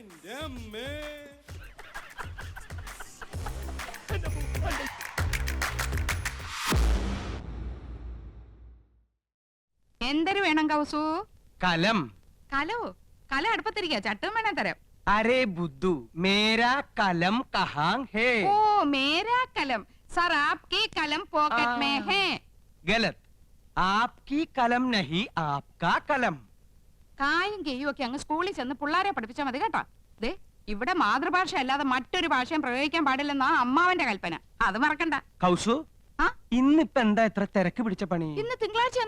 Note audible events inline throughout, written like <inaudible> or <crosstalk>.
എന്റെ അമ്മേ എന്തൊരു വേണം കൗസു കലം കലോ കല അടുപ്പത്തിരിക്ക ചട്ടും വേണേ തരാം അരേ ബുദ്ധു മേരാ കലം കഹാങ് ഹേ ഓ മേരാ കലം സർ ആപ്കി കലം പോക്കറ്റ് മേ ആ. ഹേ ഗലത് ആപ്കി കലം നഹി ആപ്കാ കലം കായും കെയ്യും ഒക്കെ അങ്ങ് സ്കൂളിൽ ചെന്ന് പിള്ളേരെ പഠിപ്പിച്ചാൽ മതി കേട്ടോ. ദേ ഇവിടെ മാതൃഭാഷ അല്ലാതെ മറ്റൊരു ഭാഷയും പ്രയോഗിക്കാൻ പാടില്ലെന്നാ അമ്മാവന്റെ കൽപ്പന. അത് മറക്കണ്ട. കൗസു ഇന്നിപ്പ എന്താ ഇത്ര തിരക്ക് പിടിച്ച പണി? ഇന്ന് തിങ്കളാഴ്ച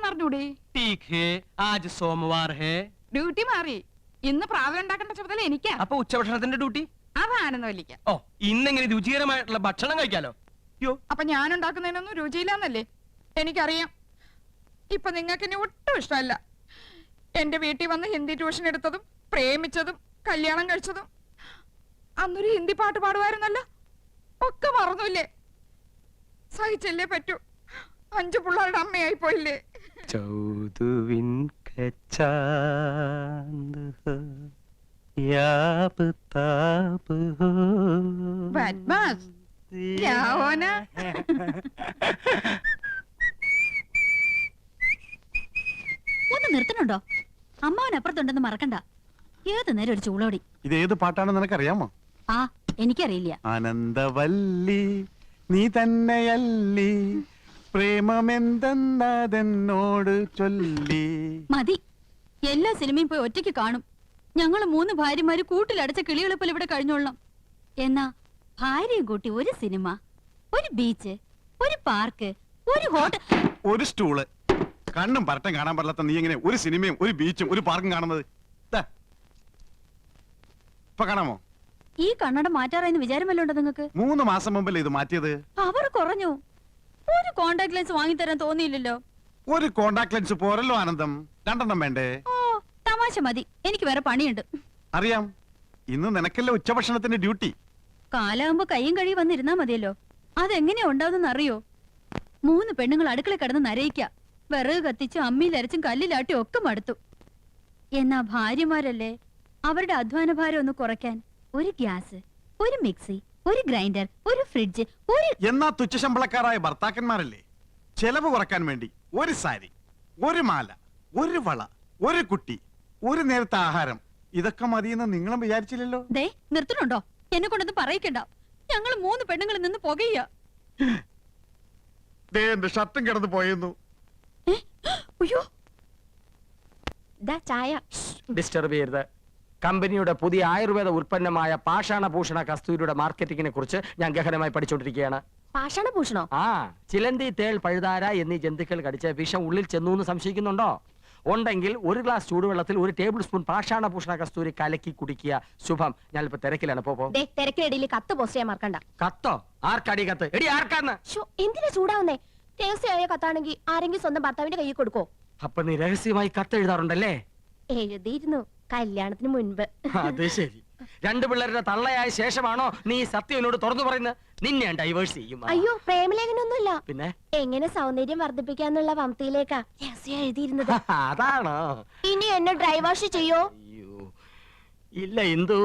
സോമവാർ ഹേ. ഡ്യൂട്ടി മാറി. ഇന്ന് പ്രാതൽ ഉണ്ടാക്കേണ്ട ചുമതല എനിക്കാ. അപ്പൊ ഉച്ചഭക്ഷണത്തിന്റെ ഡ്യൂട്ടി? അതാണെന്ന് വലിക്ക ഓ ഇന്നെങ്ങനെ രുചികരമായിട്ടുള്ള ഭക്ഷണം കഴിക്കാലോ? അയ്യോ അപ്പൊ ഞാൻ ഉണ്ടാക്കുന്നതിനൊന്നും രുചിയില്ലാന്നല്ലേ? എനിക്കറിയാം. ഇപ്പൊ നിങ്ങൾക്ക് എന്നെ ഒട്ടും ഇഷ്ടമല്ല. എന്റെ വീട്ടിൽ വന്ന് ഹിന്ദി ട്യൂഷൻ എടുത്തതും പ്രേമിച്ചതും കല്യാണം കഴിച്ചതും. അന്നൊരു ഹിന്ദി പാട്ട് പാടുമായിരുന്നല്ലോ ഒക്കെ മറന്നുല്ലേ? സഹിച്ചല്ലേ പറ്റൂ. അഞ്ചു പിള്ളേരുടെ അമ്മയായി പോയില്ലേ? ചൗതുവിൻ യാബ് താബ് ഹോ. ബദ്മാസ്. ഒന്ന് നിർത്തണുണ്ടോ? അമ്മാവൻ അപ്പുറത്തുണ്ടെന്ന് മറക്കണ്ട. ഏത് നേരം ഒരു ചൂളോടി? ഇത് ഏത് പാട്ടാണെന്ന് നിനക്കറിയാമോ? ആ എനിക്കറിയില്ല. ആനന്ദവല്ലി നീ തന്നെയല്ലി പ്രേമമെന്തെന്നതെന്നോട് ചൊല്ലി. മതി. എല്ലാ സിനിമയും പോയി ഒറ്റയ്ക്ക് കാണും. ഞങ്ങൾ മൂന്ന് ഭാര്യമാര് കൂട്ടിലടച്ച കിളികളിപ്പോൾ ഇവിടെ കഴിഞ്ഞോളണം. എന്നാ ഭാര്യയും കൂട്ടി ഒരു സിനിമ ഒരു ബീച്ച് ഒരു പാർക്ക് ഒരു ഹോട്ടൽ ഒരു സ്റ്റൂൾ. കണ്ണും പരട്ടം കാണാൻ പറ്റാത്ത നീ എങ്ങനെ ഒരു സിനിമയും ഒരു ബീച്ചും ഒരു പാർക്കും കാണുന്നത്. ഇപ്പൊ കാണാമോ? ഈ കണ്ണട മാറ്റാറായെന്ന് വിചാരമല്ലോ ഉണ്ടോ നിങ്ങക്ക്? മൂന്ന് മാസം മുമ്പല്ലേ ഇത് മാറ്റിയത്? അവർ കുറഞ്ഞു. ഒരു കോണ്ടാക്ട് ലെൻസ് വാങ്ങി തരാൻ തോന്നിയില്ലല്ലോ. ഒരു കോണ്ടാക്ട് ലെൻസ് പോരല്ലോ ആനന്ദം. രണ്ടെണ്ണം വേണ്ടേ? ഓ തമാശ മതി. എനിക്ക് വേറെ പണിയുണ്ട്. അറിയാം. ഇന്ന് നിനക്കല്ലേ ഉച്ചഭക്ഷണത്തിന്റെ ഡ്യൂട്ടി. കാലാകുമ്പോ കയ്യും കഴിയും വന്നിരുന്നാ മതിയല്ലോ. അതെങ്ങനെയാ ഉണ്ടാവുന്ന അറിയോ മൂന്ന് പെണ്ണുങ്ങൾ അടുക്കള കടന്ന് നരയിക്ക. വിറക് കത്തിച്ചും അമ്മിയിലരച്ചും കല്ലിലാട്ടി ഒക്കെ മടുത്തു. എന്നാ ഭാര്യമാരല്ലേ? അവരുടെ അധ്വാന ഭാരം ഒന്ന് കുറയ്ക്കാൻ ഒരു ഗ്യാസ് ഒരു മിക്സി ഒരു ഗ്രൈൻഡർ ഒരു ഫ്രിഡ്ജ് ഒരു എന്നാ തുച്ഛശമ്പളക്കാരായ ഭർത്താക്കന്മാരല്ലേ? ചെലവ് കുറയ്ക്കാൻ വേണ്ടി ഒരു സാരി ഒരു മാല ഒരു വള ഒരു കുട്ടി ഒരു നേരത്തെ ആഹാരം. ഇതൊക്കെ മതിയെന്ന് നിങ്ങളും വിചാരിച്ചില്ലല്ലോ? ദേ നിർത്തണുണ്ടോ എന്നെ കൊണ്ടൊന്നും പറയിക്കണ്ട. ഞങ്ങൾ മൂന്ന് പെണ്ണുങ്ങളിൽ നിന്ന് പുകയ്യ. ദേ എന്റെ ഷർട്ടും കിടന്ന് പോയിരുന്നു അയ്യോ. ചായ. ഡിസ്റ്റർബ് ചെയ്യരുത്. കമ്പനിയുടെ പുതിയ ആയുർവേദ ഉൽപ്പന്നമായ പാഷാണഭൂഷണ കസ്തൂരിയുടെ മാർക്കറ്റിംഗിനെ കുറിച്ച് ഞാൻ ഗഹനമായി പഠിച്ചുകൊണ്ടിരിക്കുകയാണ് പാഷാണഭൂഷണോ? ആ ചിലന്തി തേൾ പഴുതാര എന്നീ ജന്തുക്കൾ കടിച്ച വിഷം ഉള്ളിൽ ചെന്നു എന്ന് സംശയിക്കുന്നുണ്ടോ? ഉണ്ടെങ്കിൽ ഒരു ഗ്ലാസ് ചൂടുവെള്ളത്തിൽ ഒരു ടേബിൾ സ്പൂൺ പാഷാണഭൂഷണ കസ്തൂരി കലക്കി കുടിക്കുക. ശുഭം. ഞാൻ ഞാനിപ്പോ തിരക്കിലാണ്. പോപ്പോ തിരക്കിനിടയിൽ കത്ത് പോസ്റ്റ് ചെയ്യാൻ മറക്കണ്ട. കത്തോ? ആർക്കടി കത്ത്? എടി ആർക്കാന്ന്? എന്തിനാ ചൂടാവുന്നേ? രഹസ്യമായ കത്താണെങ്കിൽ ആരെങ്കിലും സ്വന്തം ഭർത്താവിന്റെ കയ്യിൽ കൊടുക്കോ? അപ്പൊ നീ രഹസ്യമായി കത്ത് എഴുതാറുണ്ടല്ലേ? എഴുതിയിരുന്നു. കല്യാണത്തിന് മുൻപ്. അത് ശരി. രണ്ടു പിള്ളേരുടെ തള്ളയായ ശേഷമാണോ നീ സത്യവിനോട് സത്യം എന്നോട് തുറന്നു പറയുന്നത്? നിന്നെ ഡൈവേഴ്സ് ചെയ്യും അയ്യോ പ്രേമലേഖനൊന്നുമില്ല. പിന്നെ? എങ്ങനെ സൗന്ദര്യം വർദ്ധിപ്പിക്കാന്നുള്ള വംതിയിലേക്കാ രഹസ്യം എഴുതിയിരുന്നത്. <laughs> അതാണോ? ഇനി എന്നെ ഡ്രൈവാഷ് ചെയ്യോ? അയ്യോ. ഇല്ല ഇന്ദു.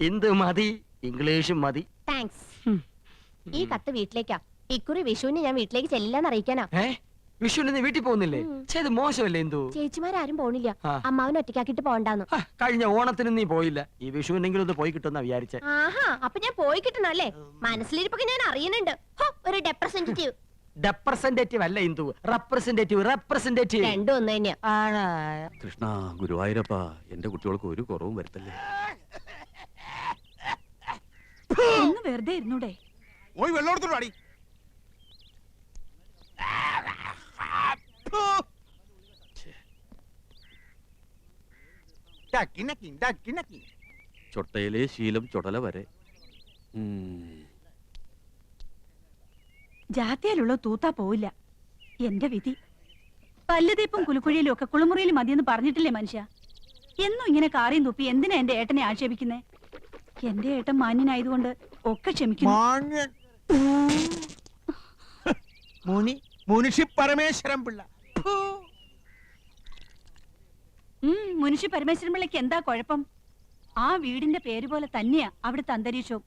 ഇന്ദു മതി. ഇംഗ്ലീഷും മതി. താങ്ക്സ് ഈ കത്ത് വീട്ടിലേക്കാ. ഇക്കുറി വിഷുവിന് ഞാൻ വീട്ടിലേക്ക് ചെല്ലില്ലെന്ന് അറിയിക്കാനാ. ഏ? വിഷുവിന് നീ വീട്ടിൽ പോകുന്നില്ലേ. ചെയ്ത് മോശമല്ലേ എന്തോ? ചേച്ചിമാരും പോണില്ല. ആ. അമ്മാവനെ ഒറ്റയ്ക്കാക്കിട്ട് പോണ്ടാന്ന് ആ, കഴിഞ്ഞ ഓണത്തിന് നീ പോയില്ല. ഈ വിഷുവിനെങ്കിലും ഒന്ന് പോയി കിട്ടുന്ന വിചാരിച്ച. ആഹാ അപ്പൊ ഞാൻ പോയി കിട്ടണല്ലേ? മനസ്സിലിരിപ്പൊക്കെ ഞാൻ അറിയുന്നുണ്ട്. ഹോ, ഒരു റെപ്രസെന്റേറ്റീവ് റെപ്രസെന്റേറ്റീവ് അല്ല ഇന്ദു. റെപ്രസെന്റേറ്റീവ് റെപ്രസെന്റേറ്റീവ് രണ്ടും ഒന്ന് തന്നെയാ. കൃഷ്ണ ഗുരുവായൂരപ്പ എന്റെ കുട്ടികൾക്ക് ഒരു കുറവും വരുത്തല്ലേ? ഒന്ന് വെറുതെ ഇരുന്നൂടെ. പോയി അടി ചൊട്ടയിലെ ശീലം ചൊടല വരെ. ജാത്തിയാലുള്ള തൂത്താ പോവില്ല. എന്റെ വിധി. പല്ലുതീപ്പും കുലുക്കുഴിയിലും ഒക്കെ കുളിമുറിയിലും മതിയെന്ന് പറഞ്ഞിട്ടില്ലേ മനുഷ്യ? എന്നും ഇങ്ങനെ കാറിയും തുപ്പി എന്തിനാ എന്റെ ഏട്ടനെ ആക്ഷേപിക്കുന്നേ? എന്റെ ഏട്ടൻ മാന്യനായതുകൊണ്ട് ഒക്കെ ക്ഷമിക്കുന്നു. മുനി മുനിഷി പരമേശ്വരൻ പിള്ള. പരമേശ്വരൻ പിള്ളയ്ക്ക് എന്താ കുഴപ്പം? ആ വീടിന്റെ പേര് പോലെ തന്നെയാ അവിടുത്തെ അന്തരീക്ഷവും.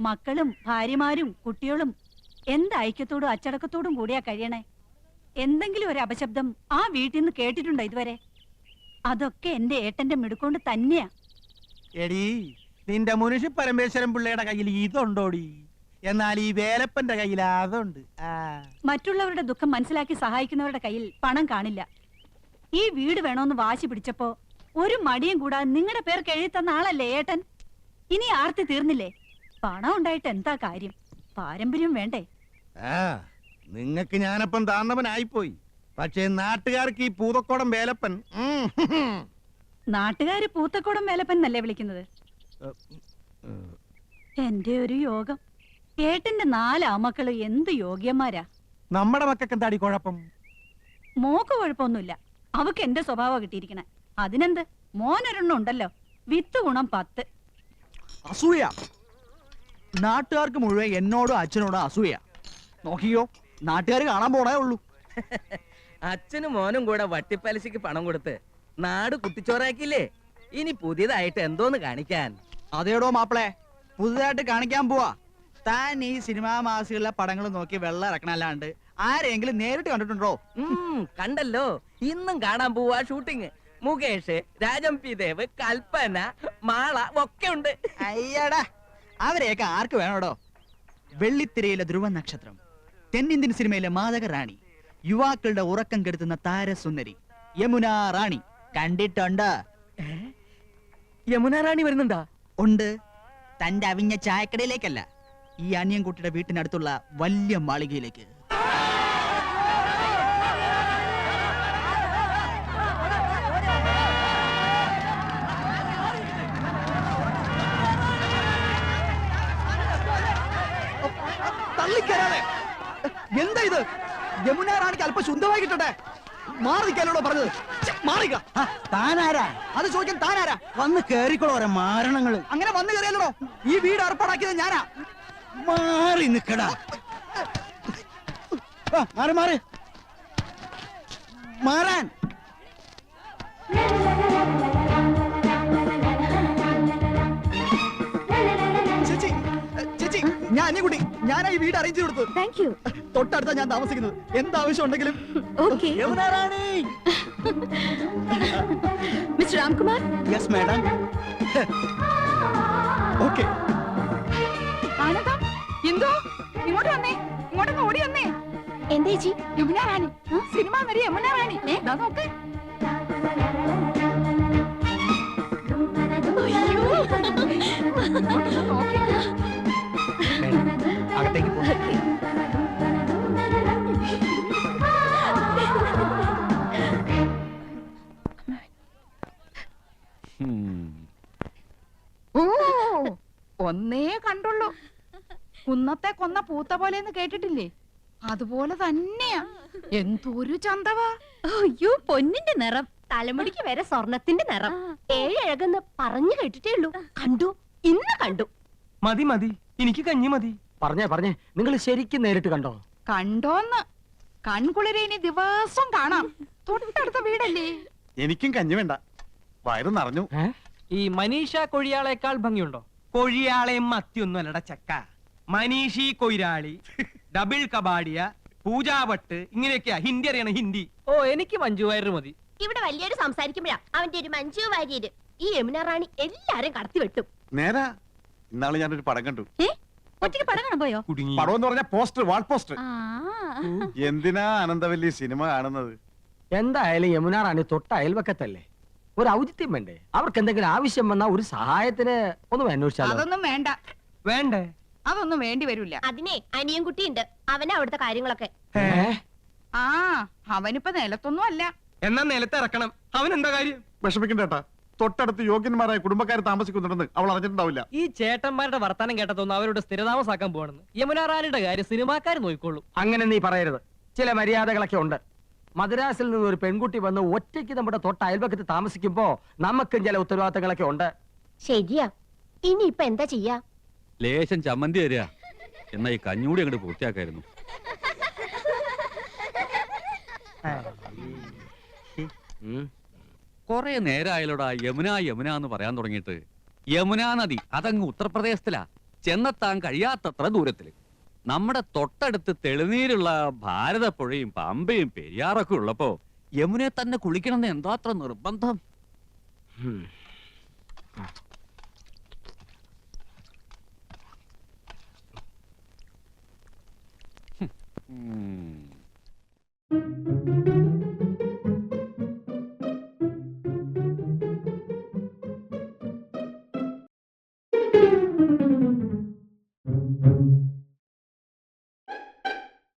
മക്കളും ഭാര്യമാരും കുട്ടികളും എന്ത് ഐക്യത്തോടും അച്ചടക്കത്തോടും കൂടിയാ കഴിയണേ? എന്തെങ്കിലും ഒരു അപശബ്ദം ആ വീട്ടിൽ നിന്ന് കേട്ടിട്ടുണ്ടോ ഇതുവരെ? അതൊക്കെ എന്റെ ഏട്ടന്റെ മിടുക്കൊണ്ട് തന്നെയാ. എടീ നിന്റെ മുനുഷി പരമേശ്വരൻ പിള്ളയുടെ കയ്യിൽ ഇതുണ്ടോടി? എന്നാൽ ഈ വേലപ്പന്റെ കയ്യിൽ അതുണ്ട്. മറ്റുള്ളവരുടെ ദുഃഖം മനസ്സിലാക്കി സഹായിക്കുന്നവരുടെ കയ്യിൽ പണം കാണില്ല. ഈ വീട് വേണോന്ന് വാശി പിടിച്ചപ്പോ ഒരു മടിയും കൂടാതെ നിങ്ങളുടെ പേർക്ക് എഴുതി തന്ന ആളല്ലേ ഏട്ടൻ? ഇനി ആർത്തി തീർന്നില്ലേ? പണം ഉണ്ടായിട്ട് എന്താ കാര്യം? പാരമ്പര്യം വേണ്ടേ? ആ നിങ്ങക്ക് ഞാനപ്പം താന്നവനായിപ്പോയി. പക്ഷേ നാട്ടുകാർക്ക് ഈ പൂതക്കോടം വേലപ്പൻ ഉം, ഹും, ഹും. നാട്ടുകാര് പൂത്തക്കോടം വേലപ്പൻ എന്നല്ലേ വിളിക്കുന്നത്? എന്റെ ഒരു യോഗം. ഏട്ടന്റെ നാല് ആമക്കൾ എന്ത് യോഗ്യന്മാരാ? നമ്മുടെ മക്കൾക്ക് എന്താടി കുഴപ്പം? മോക്ക് കുഴപ്പമൊന്നുമില്ല. അവക്ക് എന്റെ സ്വഭാവം കിട്ടിയിരിക്കണേ. അതിനെന്ത്? മോനൊരെണ്ണം ഉണ്ടല്ലോ. വിത്ത് ഗുണം പത്ത്. അസൂയ. നാട്ടുകാർക്ക് മുഴുവൻ എന്നോടും അച്ഛനോടും അസൂയ. നോക്കിയോ നാട്ടുകാർ കാണാൻ പോണേ ഉള്ളൂ. അച്ഛനും മോനും കൂടെ വട്ടിപ്പലിശക്ക് പണം കൊടുത്ത് നാട് കുട്ടിച്ചോറാക്കിയില്ലേ ഇനി പുതിയതായിട്ട് എന്തോന്ന് കാണിക്കാൻ? അതേടോ മാപ്പിളെ പുതുതായിട്ട് കാണിക്കാൻ പോവാ. താൻ ഈ സിനിമാ മാസികളിലെ പടങ്ങൾ നോക്കി വെള്ളം ഇറക്കണല്ലാണ്ട് ആരെങ്കിലും നേരിട്ട് കണ്ടിട്ടുണ്ടോ? ഉം, കണ്ടല്ലോ. ഇന്നും കാണാൻ പോവാ ഷൂട്ടിങ്. മുകേഷ് രാജം പി ദേവ് കൽപ്പന മാള ഒക്കെ ഉണ്ട്. അയ്യടാ അവരെയൊക്കെ ആർക്ക് വേണോടോ? വെള്ളിത്തിരയിലെ ധ്രുവ നക്ഷത്രം തെന്നിന്ത്യൻ സിനിമയിലെ മാതക റാണി യുവാക്കളുടെ ഉറക്കം കെടുത്തുന്ന താരസുന്ദരി യമുന റാണി. കണ്ടിട്ടുണ്ട്? യമുന റാണി വരുന്നുണ്ടാ? ഉണ്ട്. തന്റെ അവിഞ്ഞ ചായക്കടയിലേക്കല്ല. ഈ അനിയൻകുട്ടിയുടെ വീട്ടിനടുത്തുള്ള വലിയ മാളികയിലേക്ക്. തള്ളിക്കരാതെ എന്താ ഇത്? യമുന റാണിക്ക് അല്പം ശുദ്ധമായി കിട്ടട്ടെ? മാറി നിൽക്കാനോടോ പറഞ്ഞത് മാറിക്ക താനാരാ? അത് ചോദിക്കാൻ താനാരാ? വന്ന് കേറിക്കോളോ മാരണങ്ങൾ. അങ്ങനെ വന്നു കയറിയല്ലോ ഈ വീട് ഏർപ്പാടാക്കിയത് ഞാനാ. മാറി നിക്കടാ. മാറി മാറി. മാറാൻ. ചേച്ചി ചേച്ചി ഞാൻ കൂടി ഞാനാ ഈ വീട് അറേഞ്ച് കൊടുത്തു താങ്ക് യു തൊട്ടടുത്താ ഞാൻ താമസിക്കുന്നത്. എന്താവശ്യം ഉണ്ടെങ്കിലും okay <laughs> mister Ramkumar? Yes madam okay ഇങ്ങോട്ട് വന്നേ. ഇങ്ങോട്ടൊക്കെ ഓടി വന്നേ. എന്താ ചേച്ചി? യമുന റാണി. സിനിമ നടി യമുന റാണി. നോക്ക്. അകത്തേക്ക്. ഓ ഒന്നേ കണ്ടുള്ളൂ. കുന്നത്തെ കൊന്ന പൂത്ത പോലെന്ന് കേട്ടിട്ടില്ലേ? അതുപോലെ തന്നെയാ. എന്തൊരു ചന്തവാ. അയ്യോ പൊന്നിന്റെ നിറം. തലമുടിക്ക് വരെ സ്വർണത്തിന്റെ നിറം. ഏഴഴകെന്ന് പറഞ്ഞു കേട്ടിട്ടേ ഉള്ളൂ. കണ്ടു ഇന്ന് കണ്ടു. മതി മതി. എനിക്ക് കഞ്ഞി മതി. പറഞ്ഞേ പറഞ്ഞേ. നിങ്ങൾ ശരിക്കും നേരിട്ട് കണ്ടോ? കണ്ടോന്ന്. കൺകുളിരെ ഇനി ദിവസം കാണാം. തൊട്ടടുത്ത വീടല്ലേ? എനിക്കും കഞ്ഞി വേണ്ട. വയറ് നിറഞ്ഞു. ഈ മനീഷ കൊഴിയാളേക്കാൾ ഭംഗിയുണ്ടോ? കൊഴിയാളെയും മത്തിയൊന്നും അല്ലട ചക്ക. മനീഷി കൊയിരാളി <laughs> ഡബിൾ കബാഡിയ പൂജാവട്ട് ഇങ്ങനെയൊക്കെയാ. ഹിന്ദി അറിയണം ഹിന്ദി. ഓ എനിക്ക് മഞ്ജു വാര്യർ മതി. ഇവിടെ വലിയൊരു സംസാരിക്കുമ്പോഴാ അവന്റെ ഒരു മഞ്ജു വാര്യര് ഈ യമുന റാണി എല്ലാരും കടത്തി വെട്ടും. നേരാ ഇന്നാൾ ഞാനൊരു പടം കണ്ടു. ഒറ്റയ്ക്ക് പടം കാണാൻ പോയോ? കുടുങ്ങി. പടം എന്ന് പറഞ്ഞ പോസ്റ്റർ വാൾ പോസ്റ്റർ. ആ. എന്തിനാ ആനന്ദവല്ലി സിനിമ കാണുന്നത്? എന്തായാലും യമുന റാണി തൊട്ട അയൽവക്കത്തല്ലേ? ഒരു ഔചിത്യം വേണ്ടേ? അവർക്ക് എന്തെങ്കിലും ആവശ്യം വന്നാൽ ഒരു സഹായത്തിന് ഒന്നും അന്വേഷിച്ചാൽ അതൊന്നും വേണ്ട. വേണ്ടേ? അതൊന്നും വേണ്ടി വരില്ല. അതിനെ അനിയൻ കുട്ടിയുണ്ട് അവന് അവിടുത്തെ കാര്യങ്ങളൊക്കെ. ആ അവനിപ്പോ നിലത്തൊന്നും അല്ല. എന്നാ നിലത്ത് ഇറക്കണം. അവൻ എന്താ കാര്യം? വിഷമിക്കണ്ടേട്ടാ തൊട്ടടുത്ത് യോഗ്യന്മാരായ കുടുംബക്കാരെ താമസിക്കുന്നുണ്ടെന്ന് അവൾ അറിഞ്ഞിട്ടുണ്ടാവില്ല. ഈ ചേട്ടന്മാരുടെ വർത്തമാനം കേട്ടതൊന്നും അവരുടെ സ്ഥിരതാമസാക്കാൻ പോകണമെന്ന് യമുന റാണിയുടെ കാര്യം സിനിമാക്കാർ നോക്കിക്കോളൂ. അങ്ങനെ നീ പറയരുത്. ചില മര്യാദകളൊക്കെ ഉണ്ട്. മദ്രാസിൽ നിന്ന് ഒരു പെൺകുട്ടി വന്ന് ഒറ്റയ്ക്ക് നമ്മുടെ തൊട്ട അയൽപക്കത്ത് താമസിക്കുമ്പോ നമുക്കും ചില ഉത്തരവാദിത്തങ്ങളൊക്കെ ഉണ്ട്. ശരിയാ. ഇനി ഇപ്പൊ എന്താ ചെയ്യാ? ലേശം ചമ്മന്തി തരിക. എന്നാ ഈ കഞ്ഞൂടി അങ്ങോട്ട് പൂർത്തിയാക്കായിരുന്നു. കൊറേ നേരായാലോടാ യമുന യമുന എന്ന് പറയാൻ തുടങ്ങിയിട്ട്. യമുന നദി അതങ്ങ് ഉത്തർപ്രദേശത്തിലാ. ചെന്നെത്താൻ കഴിയാത്തത്ര ദൂരത്തിൽ. നമ്മുടെ തൊട്ടടുത്ത് തെളിനീരുള്ള ഭാരതപ്പുഴയും പമ്പയും പെരിയാറൊക്കെ ഉള്ളപ്പോ യമുനെ തന്നെ കുളിക്കണമെന്ന് എന്താത്ര നിർബന്ധം? ഉം.